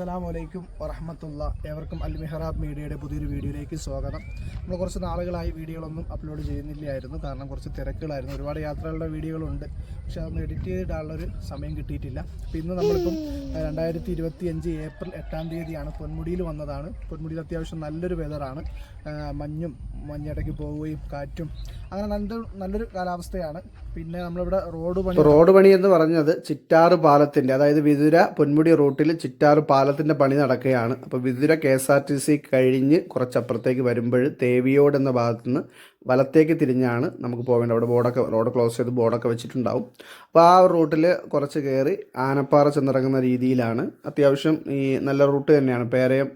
അസ്സലാമു വലൈക്കും വറഹമത്തുള്ള ഏവർക്കും അൽ മെഹറാബ് മീഡിയയുടെ പുതിയൊരു വീഡിയോയിലേക്ക് സ്വാഗതം. നമ്മൾ കുറച്ച് നാളുകളായി വീഡിയോകളൊന്നും അപ്ലോഡ് ചെയ്യുന്നില്ലായിരുന്നു. കാരണം കുറച്ച് തിരക്കുകളായിരുന്നു. ഒരുപാട് യാത്രകളുടെ വീഡിയോകളുണ്ട്. പക്ഷേ അതൊന്നും എഡിറ്റ് ചെയ്തിടാനുള്ളൊരു സമയം കിട്ടിയിട്ടില്ല. അപ്പോൾ ഇന്ന് നമ്മളിപ്പം രണ്ടായിരത്തി ഇരുപത്തി അഞ്ച് ഏപ്രിൽ എട്ടാം തീയതിയാണ് പൊന്മുടിയിൽ വന്നതാണ്. പൊന്മുടിയിൽ അത്യാവശ്യം നല്ലൊരു വെതറാണ് മഞ്ഞും മഞ്ഞിടയ്ക്ക് പോവുകയും കാറ്റും അങ്ങനെ നല്ലൊരു നല്ലൊരു കാലാവസ്ഥയാണ്. പിന്നെ നമ്മളിവിടെ റോഡ് പണി റോഡ് പണി എന്ന് പറഞ്ഞത് ചിറ്റാറ് പാലത്തിന്റെ അതായത് വിതുര പൊന്മുടി റൂട്ടിൽ ചിറ്റാറ് പാലത്തിന്റെ പണി നടക്കുകയാണ്. അപ്പോൾ Vithura K S R T C കഴിഞ്ഞ് കുറച്ചപ്പുറത്തേക്ക് വരുമ്പോൾ തേവിയോട് എന്ന ഭാഗത്തു നിന്ന് വലത്തേക്ക് തിരിഞ്ഞാണ് നമുക്ക് പോകേണ്ടത് അവിടെ ബോർഡൊക്കെ റോഡ് ക്ലോസ് ചെയ്ത് ബോർഡൊക്കെ വെച്ചിട്ടുണ്ടാവും. അപ്പോൾ ആ റൂട്ടിൽ കുറച്ച് കയറി ആനപ്പാറ ചെന്നിറങ്ങുന്ന രീതിയിലാണ്. അത്യാവശ്യം ഈ നല്ല റൂട്ട് തന്നെയാണ്. പേരയം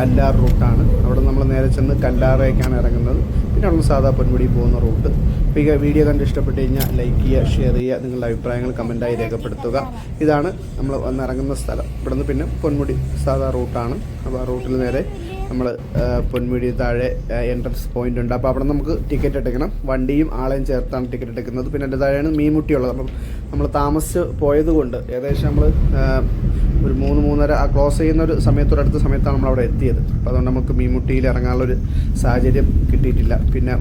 കല്ലാർ റൂട്ടാണ്. അവിടെ നമ്മൾ നേരെ ചെന്ന് കല്ലാറേക്കാണ് ഇറങ്ങുന്നത്. പിന്നെ അവിടെ സാധാ പൊന്മുടി പോകുന്ന റൂട്ട്. അപ്പോൾ വീഡിയോ കണ്ട് ഇഷ്ടപ്പെട്ട് കഴിഞ്ഞാൽ ലൈക്ക് ചെയ്യുക ഷെയർ ചെയ്യുക നിങ്ങളുടെ അഭിപ്രായങ്ങൾ കമന്റായി രേഖപ്പെടുത്തുക. ഇതാണ് നമ്മൾ വന്നിറങ്ങുന്ന സ്ഥലം. ഇവിടുന്ന് പിന്നെ പൊന്മുടി സാധാ റൂട്ടാണ്. അപ്പോൾ ആ റൂട്ടിൽ നേരെ നമ്മൾ പൊന്മുടി താഴെ എൻട്രൻസ് പോയിന്റ് ഉണ്ട്. അപ്പോൾ അവിടെ നമുക്ക് ടിക്കറ്റ് എടുക്കണം. വണ്ടിയും ആളെയും ചേർത്താണ് ടിക്കറ്റ് എടുക്കുന്നത്. പിന്നെ എന്റെ താഴെയാണ് മീൻമുട്ടിയുള്ളത് അപ്പം നമ്മൾ താമസിച്ച് പോയത് കൊണ്ട് ഏകദേശം നമ്മൾ ഒരു മൂന്ന് മൂന്നര ആ ക്ലോസ് ചെയ്യുന്ന ഒരു സമയത്തോടടുത്ത സമയത്താണ് നമ്മൾ അവിടെ എത്തിയത്. അപ്പോൾ അതുകൊണ്ട് നമുക്ക് മീൻമുട്ടിയിൽ ഇറങ്ങാനുള്ളൊരു സാഹചര്യം കിട്ടിയിട്ടില്ല. പിന്നെ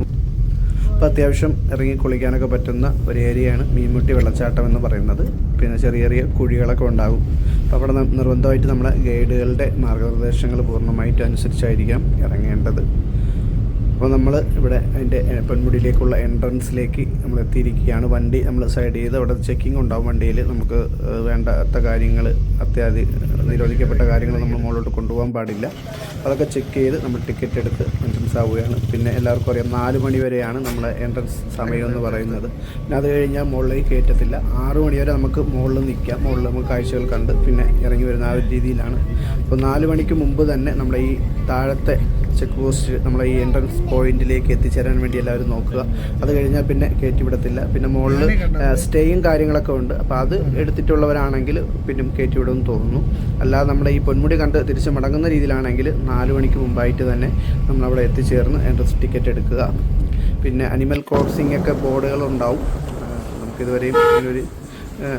അപ്പോൾ അത്യാവശ്യം ഇറങ്ങി കുളിക്കാനൊക്കെ പറ്റുന്ന ഒരു ഏരിയയാണ് മീൻമുട്ടി വെള്ളച്ചാട്ടം എന്ന് പറയുന്നത്. പിന്നെ ചെറിയ ചെറിയ കുഴികളൊക്കെ ഉണ്ടാകും. അപ്പോൾ അവിടെ നിർബന്ധമായിട്ട് നമ്മുടെ ഗൈഡുകളുടെ മാർഗനിർദ്ദേശങ്ങൾ പൂർണമായിട്ട് അനുസരിച്ചായിരിക്കാം ഇറങ്ങേണ്ടത്. അപ്പോൾ നമ്മൾ ഇവിടെ അതിന്റെ പെൺമുടിയിലേക്കുള്ള എൻട്രൻസിലേക്ക് നമ്മൾ എത്തിയിരിക്കുകയാണ്. വണ്ടി നമ്മൾ സൈഡ് ചെയ്ത് അവിടെ ചെക്കിംഗ് ഉണ്ടാവും വണ്ടിയിൽ നമുക്ക് വേണ്ടാത്ത കാര്യങ്ങൾ അത്യാധി നിരോധിക്കപ്പെട്ട കാര്യങ്ങൾ നമ്മൾ മുകളിലോട്ട് കൊണ്ടുപോകാൻ പാടില്ല. അതൊക്കെ ചെക്ക് ചെയ്ത് നമ്മൾ ടിക്കറ്റ് എടുത്ത് എൻട്രൻസ് ആവുകയാണ് പിന്നെ എല്ലാവർക്കും അറിയാം നാല് മണി വരെയാണ് എൻട്രൻസ് സമയം എന്ന് പറയുന്നത്. പിന്നെ അത് കഴിഞ്ഞാൽ മുകളിലേക്ക് കയറ്റത്തില്ല. ആറ് മണി വരെ നമുക്ക് മുകളിൽ നിൽക്കാം മുകളിൽ നമുക്ക് കാഴ്ചകൾ കണ്ട് പിന്നെ ഇറങ്ങി വരുന്ന ആ ഒരു രീതിയിലാണ്. അപ്പോൾ നാല് മണിക്ക് മുമ്പ് തന്നെ നമ്മുടെ ഈ താഴത്തെ ചെക്ക് പോസ്റ്റ് നമ്മളെ ഈ എൻട്രൻസ് പോയിന്റിലേക്ക് എത്തിച്ചേരാൻ വേണ്ടി എല്ലാവരും നോക്കുക. അത് കഴിഞ്ഞാൽ പിന്നെ കയറ്റി വിടത്തില്ല. പിന്നെ മുകളിൽ സ്റ്റേയും കാര്യങ്ങളൊക്കെ ഉണ്ട്. അപ്പോൾ അത് എടുത്തിട്ടുള്ളവരാണെങ്കിൽ പിന്നെ കയറ്റി വിടുമെന്ന് തോന്നുന്നു. അല്ലാതെ നമ്മുടെ ഈ പൊന്മുടി കണ്ട് തിരിച്ച് മടങ്ങുന്ന രീതിയിലാണെങ്കിൽ നാല് മണിക്ക് മുമ്പായിട്ട് തന്നെ നമ്മളവിടെ എത്തിച്ചേർന്ന് എൻട്രൻസ് ടിക്കറ്റ് എടുക്കുക. പിന്നെ അനിമൽ ക്രോസിംഗ് ഒക്കെ ബോർഡുകൾ ഉണ്ടാവും. നമുക്കിതുവരെയും ഇങ്ങനൊരു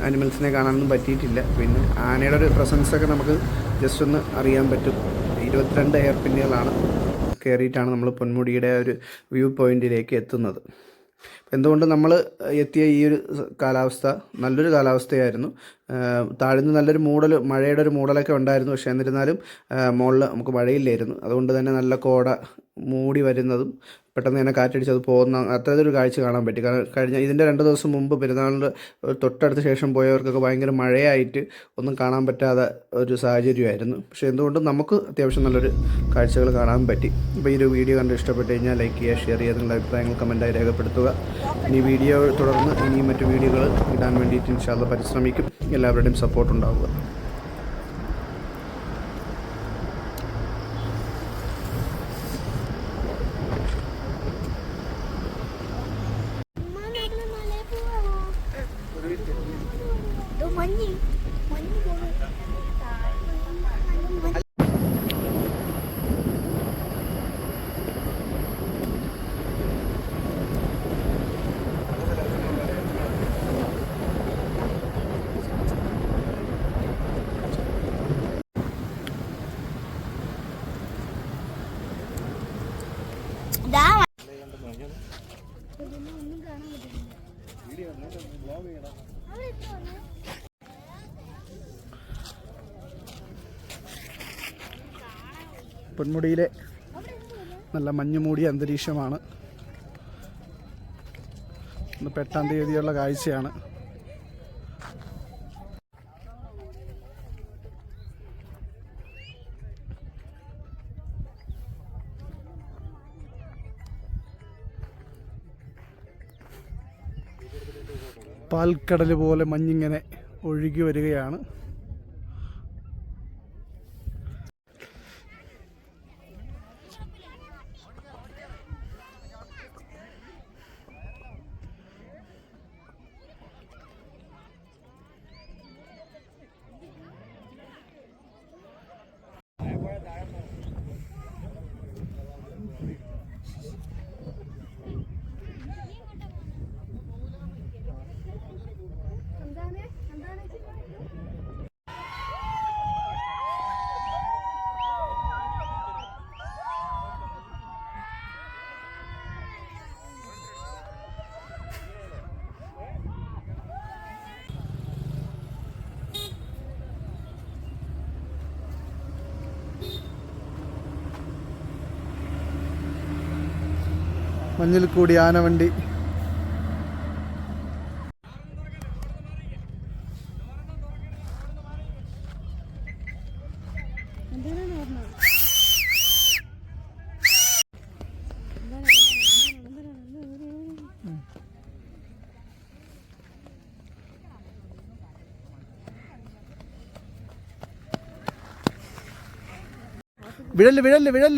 അനിമൽസിനെ കാണാനൊന്നും പറ്റിയിട്ടില്ല. പിന്നെ ആനയുടെ ഒരു പ്രസൻസൊക്കെ നമുക്ക് ജസ്റ്റ് ഒന്ന് അറിയാൻ പറ്റും. ഇരുപത്തിരണ്ട് എയർ പിന്നുകളാണ് കയറിയിട്ടാണ് നമ്മൾ പൊന്മുടിയുടെ ഒരു വ്യൂ പോയിന്റിലേക്ക് എത്തുന്നത്. എന്തുകൊണ്ട് നമ്മൾ എത്തിയ ഈ ഒരു കാലാവസ്ഥ? നല്ലൊരു കാലാവസ്ഥയായിരുന്നു. താഴ്ന്ന് നല്ലൊരു മൂടൽ മഴയുടെ ഒരു മൂടലൊക്കെ ഉണ്ടായിരുന്നു. പക്ഷേ എന്നിരുന്നാലും മുകളിൽ നമുക്ക് മഴയില്ലായിരുന്നു അതുകൊണ്ട് തന്നെ നല്ല കോട മൂടി വരുന്നതും പെട്ടെന്ന് തന്നെ കാറ്റടിച്ച് അത് പോകുന്ന അത്തരത്തിലൊരു കാഴ്ച കാണാൻ പറ്റി. കാരണം കഴിഞ്ഞ ഇതിന്റെ രണ്ട് ദിവസം മുമ്പ് പെരുന്നാളിന്റെ തൊട്ടടുത്ത ശേഷം പോയവർക്കൊക്കെ ഭയങ്കര മഴയായിട്ട് ഒന്നും കാണാൻ പറ്റാതെ ഒരു സാഹചര്യമായിരുന്നു. പക്ഷേ എന്തുകൊണ്ടും നമുക്ക് അത്യാവശ്യം നല്ലൊരു കാഴ്ചകൾ കാണാൻ പറ്റി. അപ്പോൾ ഈ ഒരു വീഡിയോ കണ്ട് ഇഷ്ടപ്പെട്ട് കഴിഞ്ഞാൽ ലൈക്ക് ചെയ്യുക ഷെയർ ചെയ്യുക നിങ്ങളുടെ അഭിപ്രായങ്ങൾ കമന്റായി രേഖപ്പെടുത്തുക. ഇനി വീഡിയോ തുടർന്ന് ഇനിയും മറ്റു വീഡിയോകൾ ഇടാൻ വേണ്ടിയിട്ട് ഇൻഷാല്ല പരിശ്രമിക്കും. എല്ലാവരുടെയും സപ്പോർട്ട് ഉണ്ടാവുക. പൊന്മുടിയിലെ നല്ല മഞ്ഞുമൂടിയ അന്തരീക്ഷമാണ്. ഇന്ന് പെട്ടാം തീയതിയുള്ള കാഴ്ചയാണ്. പാൽക്കടൽ പോലെ മഞ്ഞിങ്ങനെ ഒഴുകി വരികയാണ്. മഞ്ഞിൽ കൂടി ആനവണ്ടി. വിഴൽ വിഴൽ വിഴൽ.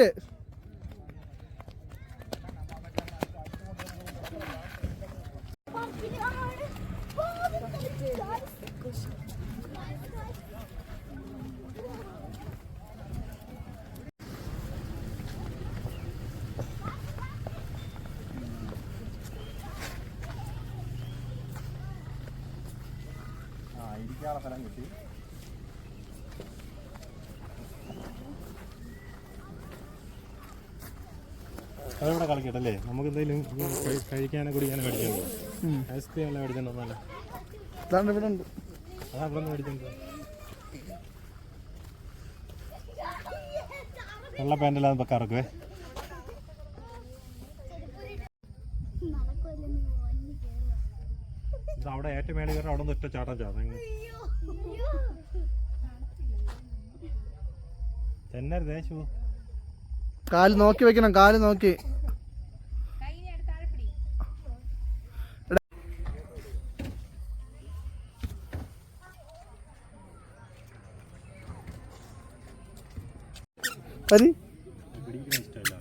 അതിവിടെ കളിക്കട്ടല്ലേ? നമുക്ക് എന്തെങ്കിലും കഴിക്കാനോ കുടിക്കാനോ മേടിക്കാൻ ഐസ്ക്രീം എല്ലാം മേടിച്ചിട്ടുണ്ടോ ഇതാണ്ട് ഇവിടെ ഉണ്ട്. അതാ ഇവിടെ വെള്ള പാന്റെല്ലാം ഇപ്പൊ കറക്കുവേ. ഇത് അവിടെ ഏറ്റവും മേളിൽ കയറി അവിടെ നിന്ന് ഒറ്റ ചാട്ടം ചാട്ടം കാൽ നോക്കി വെക്കണം കാൽ നോക്കി. ഇഷ്ടമല്ല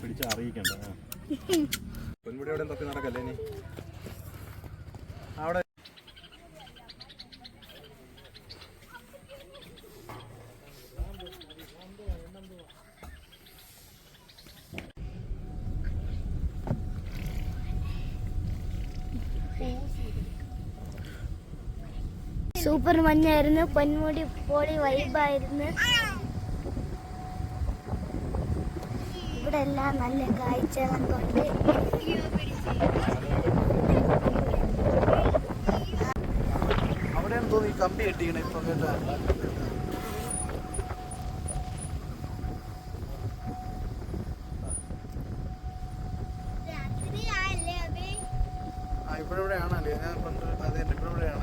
പിടിച്ച് അറിയിക്കണ്ട. പെൺകുടി അവിടെ നടക്കല്ലേ അവിടെ സൂപ്പർ മഞ്ഞായിരുന്നു. പൊന്മുടി പൊളി വൈബായിരുന്നു. ഇവിടെ എല്ലാം നല്ല കാഴ്ചകൾ കൊണ്ട്. അവിടെയാണ് തോന്നി കമ്പി കെട്ടിക്കണേ ഇപ്പൊ കേട്ടാ ആ ഇവിടെ ഇവിടെയാണല്ലേ ഞാൻ പണ്ട് അതെ ഇവിടെ ഇവിടെയാണ്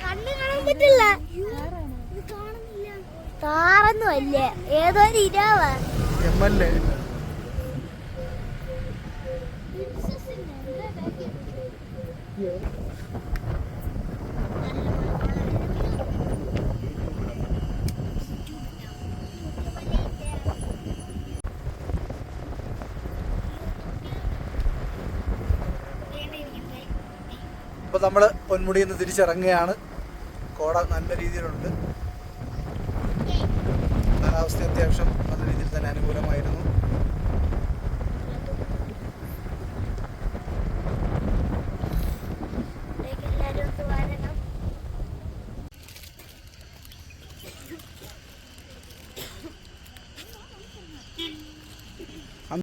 കണ്ണു കാണാൻ പറ്റില്ല. താറൊന്നും അല്ല. ഏതോ ഒരു ഇരാവ. M L A. ഇപ്പൊ നമ്മൾ പൊന്മുടിയിൽ നിന്ന് തിരിച്ചിറങ്ങുകയാണ്. കോട നല്ല രീതിയിലുണ്ട്. കാലാവസ്ഥ അത്യാവശ്യം